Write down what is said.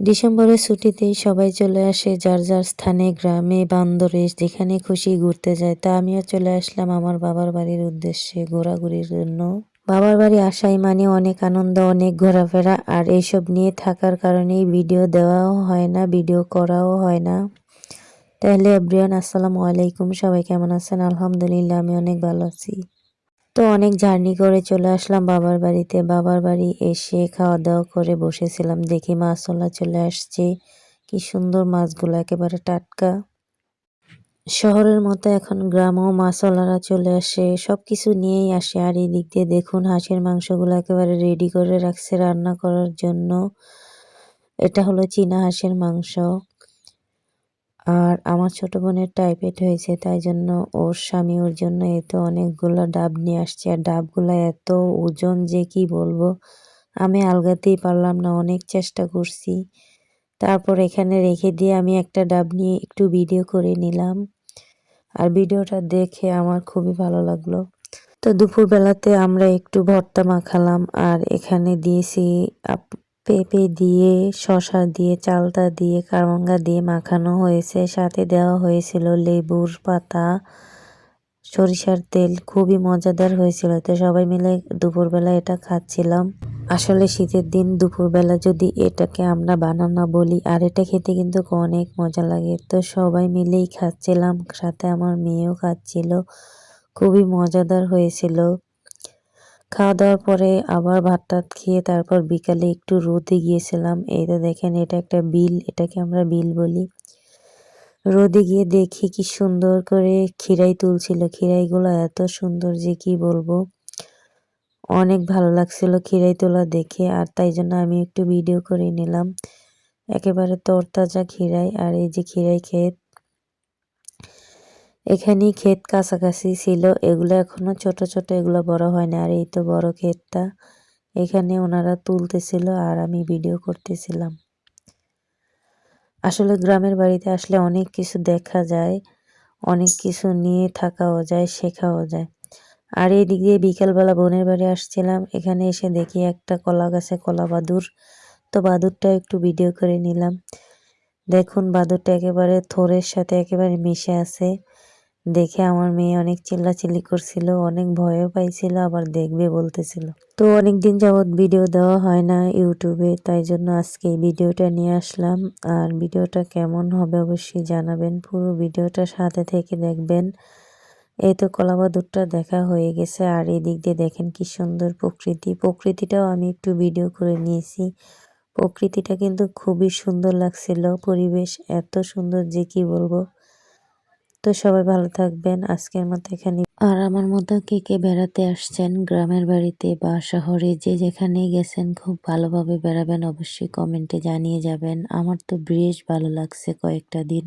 ডিসেম্বরের ছুটিতেই সবাই চলে আসে যার যার স্থানে, গ্রামে, বান্দরে, যেখানে খুশি ঘুরতে যায়। তা আমিও চলে আসলাম আমার বাবার বাড়ির উদ্দেশ্যে ঘোরাঘুরির জন্য। বাবার বাড়ি আসাই মানে অনেক আনন্দ, অনেক ঘোরাফেরা, আর এইসব নিয়ে থাকার কারণেই ভিডিও দেওয়াও হয় না, ভিডিও করাও হয় না। তাহলে এভরিওয়ান, আসসালামু আলাইকুম। সবাই কেমন আছেন? আলহামদুলিল্লাহ, আমি অনেক ভালো আছি। তো অনেক জার্নি করে চলে আসলাম বাবার বাড়িতে। বাবার বাড়ি এসে খাওয়া দাওয়া করে বসেছিলাম। দেখি মাছওয়ালা চলে আসছে। কি সুন্দর মাছগুলো, একেবারে টাটকা। শহরের মতো এখন গ্রামেও মাছওয়ালারা চলে আসে। সব কিছু নিয়েই আসে। আর এই দিক দিয়ে দেখুন, হাঁসের মাংসগুলো একেবারে রেডি করে রাখছে রান্না করার জন্য। এটা হলো চীনা হাঁসের মাংস। আর আমার ছোট বোনের টাইফয়েড হয়েছে, তাই জন্য ওর স্বামী ওর জন্য এ তো অনেকগুলো ডাব নিয়ে আসছে। আর ডাবগুলো এত ওজন যে কি বলব? আমি আলগাতেই পারলাম না, অনেক চেষ্টা করছি। তারপর এখানে রেখে দিয়ে আমি একটা ডাব নিয়ে একটু ভিডিও করে নিলাম। আর ভিডিওটা দেখে আমার খুবই ভালো লাগল। তো দুপুরবেলাতে আমরা একটু ভর্তা মাখালাম, আর এখানে দিয়েছি পেঁপে দিয়ে শশা দিয়ে, চালতা দিয়ে, কারমঙ্গা দিয়ে মাখানো হয়েছে। সাথে দেওয়া হয়েছিল লেবুর পাতা। সরিষার তেল খুবই মজাদার হয়েছিল। তো সবাই মিলে দুপুরবেলা এটা খাচ্ছিলাম। আসলে শীতের দিন দুপুরবেলা যদি এটাকে আমরা বানানো বলি, আর এটা খেতে কিন্তু অনেক মজা লাগে। তো সবাই মিলেই খাচ্ছিলাম। সাথে আমার মেয়েও খাচ্ছিল। খুবই মজাদার হয়েছিল। খাওয়া দাওয়ার পরে আবার ভাত টাত খেয়ে তারপর বিকালে একটু রোদে গিয়েছিলাম। এই তো দেখেন, এটা একটা বিল, এটাকে আমরা বিল বলি। রোদে গিয়ে দেখি কি সুন্দর করে খিরাই তুলছিল। খিরাইগুলো এত সুন্দর যে কি বলব? অনেক ভালো লাগছিল খিরাই তোলা দেখে, আর তাই জন্য আমি একটু ভিডিও করে নিলাম। একেবারে তরতাজা খিরাই আর এই যে খিরাই ক্ষেত এখানেই ক্ষেত কাছাকাছি ছিল। এগুলো এখনও ছোট ছোট, এগুলো বড় হয় না। আর এই তো বড় ক্ষেতটা। এখানে ওনারা তুলতেছিল আর আমি ভিডিও করতেছিলাম। আসলে গ্রামের বাড়িতে আসলে অনেক কিছু দেখা যায়, অনেক কিছু নিয়ে থাকাও যায়, শেখাও যায়। আর এদিক দিয়ে বিকালবেলা বোনের বাড়ি আসছিলাম। এখানে এসে দেখি একটা কলা গাছে কলা বাদুর। তো বাদুরটা একটু ভিডিও করে নিলাম। দেখুন, বাদুরটা একেবারে থোরের সাথে একেবারে মিশে আছে। দেখে আমার মেয়ে অনেক চিল্লাচিল্লি করছিল, অনেক ভয়ও পাইছিল, আবার দেখবে বলতেছিল। তো অনেক দিন যাবৎ ভিডিও দেওয়া হয় না ইউটিউবে, তাই জন্য আজকে ভিডিওটা নিয়ে আসলাম। আর ভিডিওটা কেমন হবে অবশ্যই জানাবেন। পুরো ভিডিওটা সাথে থেকে দেখবেন। এই তো কলাবাদুরটা দেখা হয়ে গেছে, আর এদিক দিয়ে দেখেন কি সুন্দর প্রকৃতি। প্রকৃতিটাও আমি একটু ভিডিও করে নিয়েছি। প্রকৃতিটা কিন্তু খুবই সুন্দর লাগছিল, পরিবেশ এত সুন্দর যে কি বলব। তো সবাই ভালো থাকবেন। আজকের মতো এখানে আর আমার মতো কে কে বেড়াতে আসছেন, গ্রামের বাড়িতে বা শহরে, যে যেখানে গেছেন, খুব ভালোভাবে বেড়াবেন, অবশ্যই কমেন্টে জানিয়ে যাবেন। আমার তো বেশ ভালো লাগছে কয়েকটা দিন।